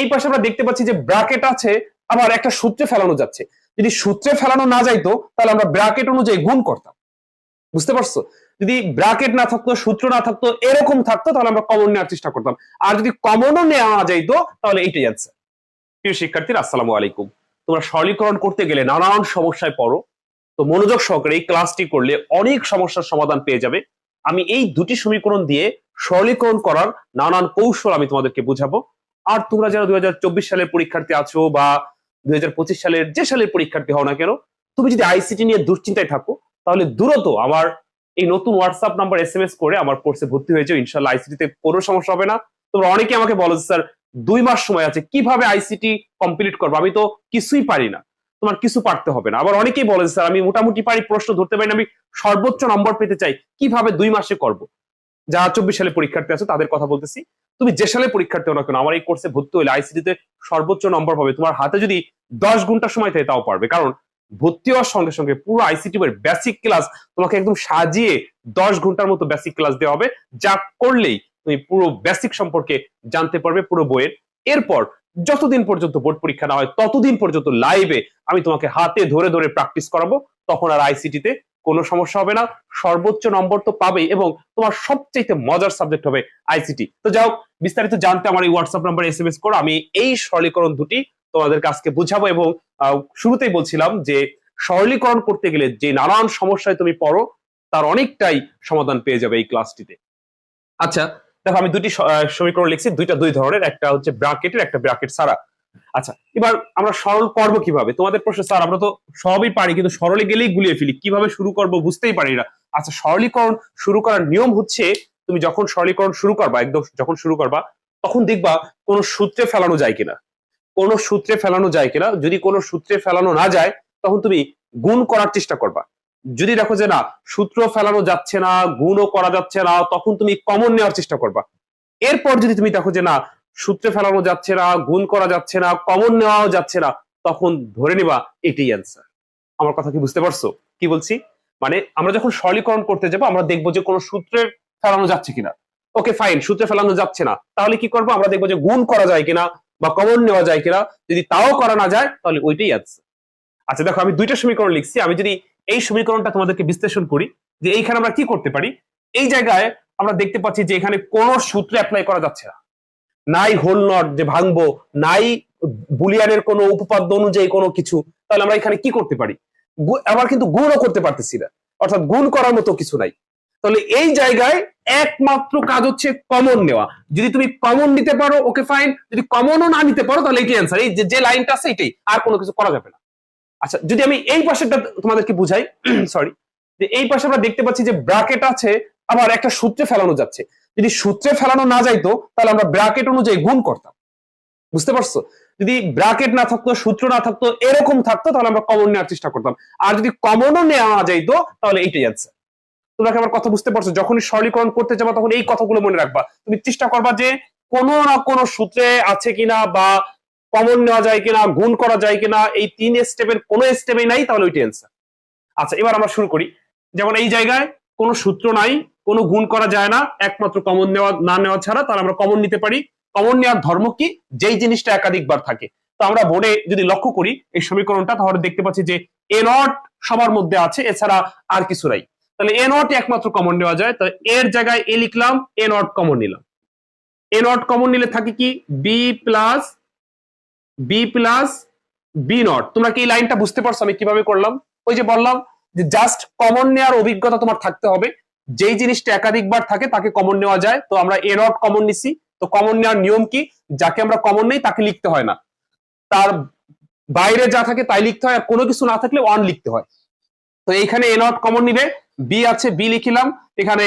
এই পাশে আমরা দেখতে পাচ্ছি যে ব্র্যাকেট আছে, আবার একটা সূত্রে ফেলানো যাচ্ছে। যদি সূত্রে ফেলানো না যাইতো, তাহলে আমরা ব্র্যাকেট অনুযায়ী গুণ করতাম। বুঝতে পারছ? যদি ব্র্যাকেট না থাকতো, সূত্র না থাকতো, এরকম থাকতো, তাহলে আমরা কমন নেওয়ার চেষ্টা করতাম। আর যদি কমনও নেওয়া যাইতো, তাহলে এইটাই অ্যান্সার প্রিয় শিক্ষার্থীরা, আসসালামু আলাইকুম। তোমরা সরলীকরণ করতে গেলে নানান সমস্যায় পড়ো। তো মনোযোগ সহকারে এই ক্লাসটি করলে অনেক সমস্যার সমাধান পেয়ে যাবে। আমি এই দুটি সমীকরণ দিয়ে সরলীকরণ করার নানান কৌশল আমি তোমাদেরকে বুঝাবো। আর তোমরা যারা দুই সালের পরীক্ষার্থী আছো বা দুই হাজার পঁচিশ সালের যে সালের পরীক্ষার্থী হও না কেন, তুমি যদি আইসিটি নিয়ে দুশ্চিন্তায় থাকো, তাহলে দ্রুত আমার এই নতুন WhatsApp number S M S করে আমার কোর্সে ভর্তি হয়েছে। ইনশাল্লাহ আইসিটিতে কোনো সমস্যা হবে না। তোমরা অনেকে আমাকে বলো স্যার, দুই মাস সময় আছে, কীভাবে আইসিটি কমপ্লিট করব? আমি তো কিছুই পারি না। তোমার কিছু পারতে হবে না। আবার অনেকেই বলে স্যার, আমি মোটামুটি পারি, প্রশ্ন ধরতে পারি না, আমি সর্বোচ্চ নম্বর পেতে চাই, কীভাবে দুই মাসে করব? যারা চব্বিশ সালে পরীক্ষার্থী আছে, তাদের কথা বলতেছি। তুমি যে সালে পরীক্ষার্থী হও না কেন, আমার এই কোর্সে ভর্তি হলে আইসিটিতে সর্বোচ্চ নম্বর পাবে। তোমার হাতে যদি দশ ঘণ্টা সময় থাকে, তাও পারবে। কারণ ভর্তি হওয়ার সঙ্গে সঙ্গে পুরো আইসিটি এর বেসিক ক্লাস তোমাকে একদম সাজিয়ে দশ ঘণ্টার মতো বেসিক ক্লাস দেওয়া হবে, যা করলেই তুমি পুরো বেসিক সম্পর্কে জানতে পারবে পুরো বইয়ের। এরপর যতদিন পর্যন্ত বোর্ড পরীক্ষা না হয়, ততদিন পর্যন্ত লাইভে আমি তোমাকে হাতে ধরে ধরে প্র্যাকটিস করাবো, তখন আর আইসিটিতে কোনো সমস্যা হবে না। সর্বোচ্চ নম্বর তো পাবেই এবং তোমার সবচেয়ে মজার সাবজেক্ট হবে আইসিটি তো যাও বিস্তারিত জানতে আমার এই WhatsApp number S M S করো। আমি এই সরলীকরণ দুটি তোমাদেরকে আজকে বুঝাবো এবং শুরুতেই বলছিলাম যে সরলীকরণ করতে গেলে যে নানান সমস্যায় তুমি পড়ো, তার অনেকটাই সমাধান পেয়ে যাবে এই ক্লাসটিতে আচ্ছা দেখো আমি দুটি সমীকরণ লিখছি। দুইটা দুই ধরনের। একটা হচ্ছে ব্রাকেটের একটা ব্রাকেট ছাড়া। আচ্ছা এবার আমরা সরল করব কীভাবে? তোমাদের প্রশ্ন, স্যার, আমরা তো সবই পারি, কিন্তু সরলে গেলেই গুলিয়ে ফেলি। কীভাবে শুরু করব বুঝতেই পারি না। আচ্ছা সরলীকরণ শুরু করার নিয়ম হচ্ছে, তুমি যখন সরলীকরণ শুরু করবা, একদম যখন শুরু করবা, তখন দেখবা কোন সূত্রে ফেলানো যায় কিনা। কোন সূত্রে ফেলানো যায় কিনা, যদি কোনো সূত্রে ফেলানো না যায়, তখন তুমি গুণ করার চেষ্টা করবা। যদি দেখো যে না, সূত্র ফেলানো যাচ্ছে না, গুণও করা যাচ্ছে না, তখন তুমি কমন নেওয়ার চেষ্টা করবা। এরপর যদি তুমি দেখো যে না সূত্রে ফেলানো যাচ্ছে না, গুণ করা যাচ্ছে না কমন নেওয়াও যাচ্ছে না, তখন ধরে নিবা এটাই অ্যান্সার আমার কথা কি বুঝতে পারছ? কি বলছি? মানে আমরা যখন সরলীকরণ করতে যাব, আমরা দেখব যে কোনো সূত্রে ফেলানো যাচ্ছে কিনা। ওকে ফাইন সূত্রে ফেলানো যাচ্ছে না। তাহলে কি করব? আমরা দেখব যে গুণ করা যায় কিনা বা কমন নেওয়া যায় কিনা। যদি তাও করা না যায়, তাহলে ওইটাই অ্যান্সার আচ্ছা দেখো, আমি দুইটা সমীকরণ লিখছি। আমি যদি এই সমীকরণটা তোমাদেরকে বিশ্লেষণ করি, যে এইখানে আমরা কি করতে পারি? এই জায়গায় আমরা দেখতে পাচ্ছি যে এখানে কোন সূত্রে অ্যাপ্লাই করা যাচ্ছে না। নাই হোল নট যে ভাঙবো, নাই বুলিয়ানের কোনো উপপাদ্য অনুযায়ী কোনো কিছু, তাহলে আমরা এখানে কি করতে পারি? আবার কিন্তু গুণও করতে পারতেছি না। অর্থাৎ গুণ করার মতো কিছু নাই। তাহলে এই জায়গায় একমাত্র কাজ হচ্ছে কমন নেওয়া। যদি তুমি কমন নিতে পারো, ওকে ফাইন যদি কমনও না নিতে পারো, তাহলে এটাই অ্যান্সার এই যে লাইনটা আছে এটাই। আর কোনো কিছু করা যাবে না। আচ্ছা যদি আমি এই পাশেটা তোমাদেরকে বুঝাই সরি যে এই পাশে আমরা দেখতে পাচ্ছি যে ব্রাকেট আছে, আবার একটা সূত্রে ফেলানো যাচ্ছে। যদি সূত্রে ফেলানো না যাইতো, তাহলে আমরা ব্র্যাকেট অনুযায়ী গুণ করতাম। বুঝতে পারছ? যদি ব্র্যাকেট না থাকতো, সূত্র না থাকতো, এরকম থাকতো, তাহলে আমরা কমন নেওয়ার চেষ্টা করতাম। আর যদি কমনও নেওয়া যাইতো, তাহলে এইটাই অ্যান্সার তোমরা আমার কথা বুঝতে পারছ? যখনই সরলীকরণ করতে যাবা, তখন এই কথাগুলো মনে রাখবা। তুমি চেষ্টা করবা যে কোনো না কোনো সূত্রে আছে কিনা বা কমন নেওয়া যায় কিনা, গুণ করা যায় কিনা, এই তিন স্টেপের কোন স্টেপে নাই, তাহলে ওইটি অ্যান্সার আচ্ছা এবার আমরা শুরু করি। যেমন এই জায়গায় কোনো সূত্র নাই কোনো গুণ করা যায় না, একমাত্র কমন নেওয়া, না নেওয়া ছাড়া, তাহলে আমরা কমন নিতে পারি। কমন নেওয়ার ধর্ম কি? যেই জিনিসটা একাধিকবার থাকে। তো আমরা বোর্ডে যদি লক্ষ্য করি এই সমীকরণটা, তাহলে দেখতে পাচ্ছি যে এ নট সবার মধ্যে আছে, এছাড়া আর কিছু নাই। তাহলে এ নট একমাত্র কমন নেওয়া যায়। তো এর জায়গায় এ লিখলাম এ নট কমন নিলাম। এ নট কমন নিলে থাকে কি? B plus B plus B not তোমরা কি এই লাইনটা বুঝতে পারছ? আমি কীভাবে করলাম? ওই যে বললাম যে জাস্ট কমন নেওয়ার অভিজ্ঞতা তোমার থাকতে হবে। যেই জিনিসটা একাধিকবার থাকে, তাকে কমন নেওয়া যায়। তো আমরা এ নট কমন নিছি। তো কমন নেওয়ার নিয়ম কি? যাকে আমরা কমন নেই, তাকে লিখতে হয় না। তার বাইরে যা থাকে, তাই লিখতে হয়। আর কোনো কিছু না থাকলে ওয়ান লিখতে হয়। তো এইখানে এ নট কমন নিবে বি আছে বি লিখিলাম। এখানে,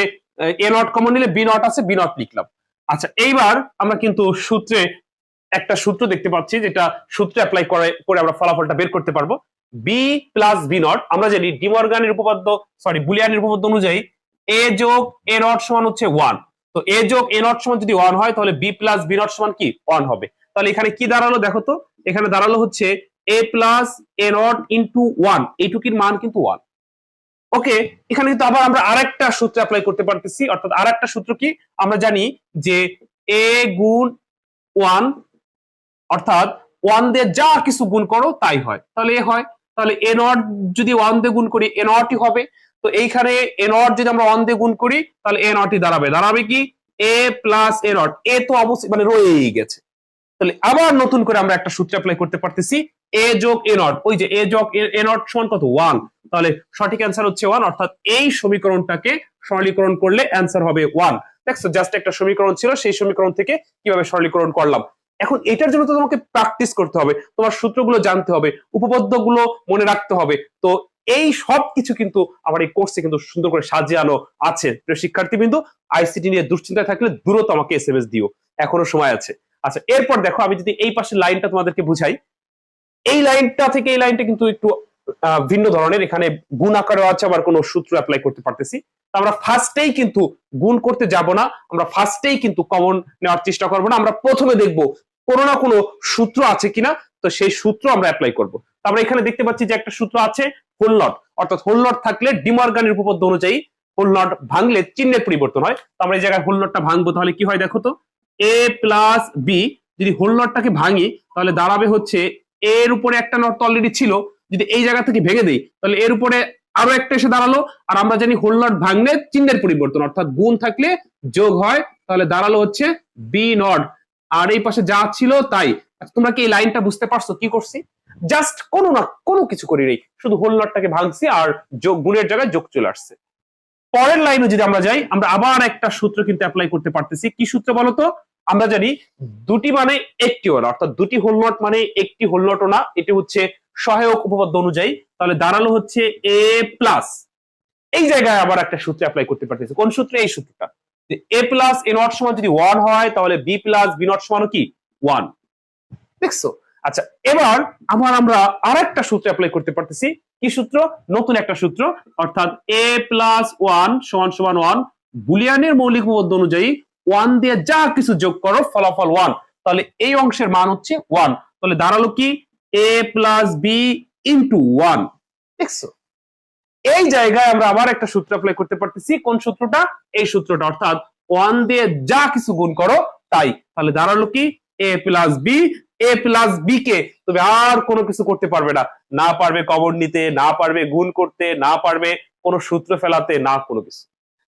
এ নট কমন নিলে বি নট আছে বি নট লিখলাম। আচ্ছা এইবার আমরা কিন্তু সূত্রে একটা সূত্র দেখতে পাচ্ছি, যেটা সূত্রে অ্যাপ্লাই করে করে আমরা ফলাফলটা বের করতে পারব। বি প্লাস বি নট আমরা জানি ডিমর্গানের উপপাদ্য সরি বুলিয়ানের উপপাদ্য অনুযায়ী এ যোগ এ নট সমান হচ্ছে ওয়ান তো এ এ নট সমান যদি ওয়ান হয়, তাহলে বি নট সমান কি? ওয়ান হবে। তাহলে এখানে কি দাঁড়াল দেখো তো? এখানে দাঁড়াল হচ্ছে A plus A not one মান কিন্তু ওয়ান ওকে এখানে কিন্তু আবার আমরা আরেকটা সূত্র অ্যাপ্লাই করতে পারতেছি। অর্থাৎ আরেকটা সূত্র কি? আমরা জানি যে এ গুণ ওয়ান অর্থাৎ ওয়ান দিয়ে যা কিছু গুণ করো, তাই হয়। তাহলে এ হয়। তাহলে এ নট যদি ওয়ান দিয়ে গুণ করি এ নটই হবে। তো এইখানে এ নট যদি আমরা অন দিয়ে গুণ করি, তাহলে এ নটই দাঁড়াবে। দাঁড়াবে কি? A plus A not a তো অবশ্যই মানে রয়েই গেছে। তাহলে আবার নতুন করে আমরা একটা সূত্র অ্যাপ্লাই করতে পারতেছি। এ যোগ এ নট ওই যে এ যোগ এ নট সমান কত? ওয়ান তাহলে সঠিক অ্যান্সার হচ্ছে ওয়ান অর্থাৎ এই সমীকরণটাকে সরলীকরণ করলে অ্যান্সার হবে ওয়ান দেখছ জাস্ট একটা সমীকরণ ছিল, সেই সমীকরণ থেকে কীভাবে সরলীকরণ করলাম? এখন এটার জন্য তো তোমাকে প্র্যাকটিস করতে হবে। তোমার সূত্রগুলো জানতে হবে, উপপাদ্যগুলো মনে রাখতে হবে। তো এই সব কিছু কিন্তু আমার এই কোর্সে কিন্তু সুন্দর করে সাজিয়ানো আছে। প্রিয় শিক্ষার্থী বিন্দু আইসিটি নিয়ে দুশ্চিন্তায় থাকলে দ্রুত আমাকে এস দিও। এখনও সময় আছে। আচ্ছা এরপর দেখো, আমি যদি এই পাশের লাইনটা তোমাদেরকে বুঝাই। এই লাইনটা থেকে এই লাইনটা কিন্তু একটু ভিন্ন ধরনের। এখানে গুণ আকারে আছে, আবার কোনো সূত্র অ্যাপ্লাই করতে পারতেছি। আমরা ফার্স্টেই কিন্তু গুণ করতে যাব না। আমরা ফার্স্টেই কিন্তু কমন নেওয়ার চেষ্টা করব না। আমরা প্রথমে দেখব কোনো না কোনো সূত্র আছে কিনা। তো সেই সূত্র আমরা অ্যাপ্লাই করব। আমরা এখানে দেখতে পাচ্ছি যে একটা সূত্র আছে হোল নট অর্থাৎ হোল নট থাকলে ডিমার্গানের উপপাদ্য অনুযায়ী হোল নট ভাঙলে চিহ্নের পরিবর্তন হয়। তো আমরা এই জায়গায় হোল নটটা ভাঙবো, তাহলে কি হয় দেখো তো? এ প্লাস বি যদি হোল নটটাকে ভাঙি, তাহলে দাঁড়াবে হচ্ছে এর উপরে একটা নট অলরেডি ছিল। যদি এই জায়গা থেকে ভেঙে দেই, তাহলে এর উপরে আরও একটা এসে দাঁড়াল। আর আমরা জানি হোল নট ভাঙলে চিহ্নের পরিবর্তন, অর্থাৎ গুণ থাকলে যোগ হয়, তাহলে দাঁড়াল হচ্ছে বি নট আর এই পাশে যা ছিল তাই। আচ্ছা, তোমরা কি এই লাইনটা বুঝতে পারছ কি করছি? জাস্ট কোনো না কোনো কিছু করি নেই। শুধু হোল নটটাকে ভাঙছি আর যোগ গুণের জায়গায় যোগ চলে আসছে। পরের লাইনে যদি আমরা যাই আমরা আবার একটা সূত্র কিন্তু অ্যাপ্লাই করতে পারতেছি। কি সূত্র বলতো? আমরা জানি দুটি মানে একটি না অর্থাৎ দুটি হোল নট মানে একটি হোল নটও না এটি হচ্ছে সহায়ক উপপাদ্য অনুযায়ী। তাহলে দাঁড়াল হচ্ছে এ প্লাস এই জায়গায় আবার একটা সূত্র অ্যাপ্লাই করতে পারতেছি। কোন সূত্রে? এই সূত্রটা। এ প্লাস এ নট সমান যদি ওয়ান হয় তাহলে বি প্লাস বি নট সমান কি? ওয়ান দেখছ? আচ্ছা এবার আবার আমরা আর একটা সূত্র অ্যাপ্লাই করতে পারতেছি। কি সূত্র? নতুন একটা সূত্র, অর্থাৎ এ প্লাস ওয়ান সমান সমান ওয়ান বুলিয়ানের মৌলিক উপপাদ্য অনুযায়ী ওয়ান দিয়ে যা কিছু যোগ করো, ফলাফল ওয়ান তাহলে এই অংশের মান হচ্ছে ওয়ান তাহলে দাঁড়াল কি? A plus B into one দেখছ? এই জায়গায় আমরা আবার একটা সূত্র অ্যাপ্লাই করতে পারতেছি। কোন সূত্রটা? এই সূত্রটা। অর্থাৎ ওয়ান দিয়ে যা কিছু গুণ করো, তাই। তাহলে দাঁড়াল কি? A plus B A plus B কে তুমি আর কোনো কিছু করতে পারবে না। না পারবে কবর নিতে, না পারবে গুণ করতে, না পারবে কোনো সূত্র ফেলাতে, না কোনো কিছু।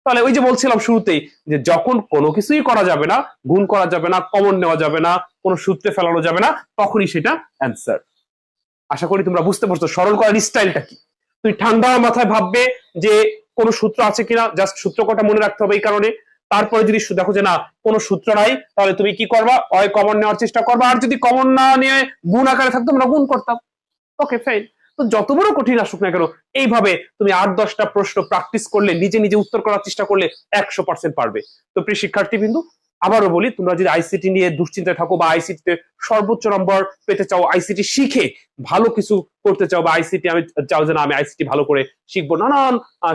তাহলে ওই যে বলছিলাম শুরুতেই যে যখন কোনো কিছুই করা যাবে না, গুণ করা যাবে না কমন নেওয়া যাবে না, কোনো সূত্রে ফেলানো যাবে না, তখনই সেটা অ্যান্সার আশা করি তোমরা বুঝতে পারছ সরল করার স্টাইলটা কি। তুই ঠান্ডা মাথায় ভাববে যে কোনো সূত্র আছে কিনা জাস্ট সূত্র কটা মনে রাখতে হবে এই কারণে। তারপরে যদি দেখো যে না, কোনো সূত্র নাই, তাহলে তুমি কি করবা? অয় কমন নেওয়ার চেষ্টা করবা। আর যদি কমন না নিয়ে গুণ আকারে থাকতো আমরা গুণ করতাম। ওকে ফাইন তো যত বড় কঠিন আসুক না কেন, এইভাবে তুমি আট, দশটা প্রশ্ন প্র্যাকটিস করলে, নিজে নিজে উত্তর করার চেষ্টা করলে একশো পার্সেন্ট পারবে। তো প্রিয় শিক্ষার্থী বিন্দু আবারও বলি, তোমরা যদি আইসিটি নিয়ে দুশ্চিন্তায় থাকো বা আইসিটিতে সর্বোচ্চ নম্বর পেতে চাও আইসিটি শিখে ভালো কিছু করতে চাও বা আইসিটি আমি চাও যে না, আমি আইসিটি ভালো করে শিখব। নানান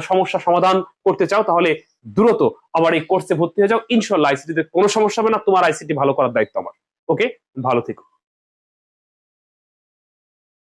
সমস্যা সমাধান করতে চাও, তাহলে দ্রুত আমার এই কোর্সে ভর্তি হয়ে যাও। ইনশাল্লাহ আইসিটিতে কোনো সমস্যা হবে না, তোমার আইসিটি ভালো করার দায়িত্ব আমার। ওকে ভালো থেকো।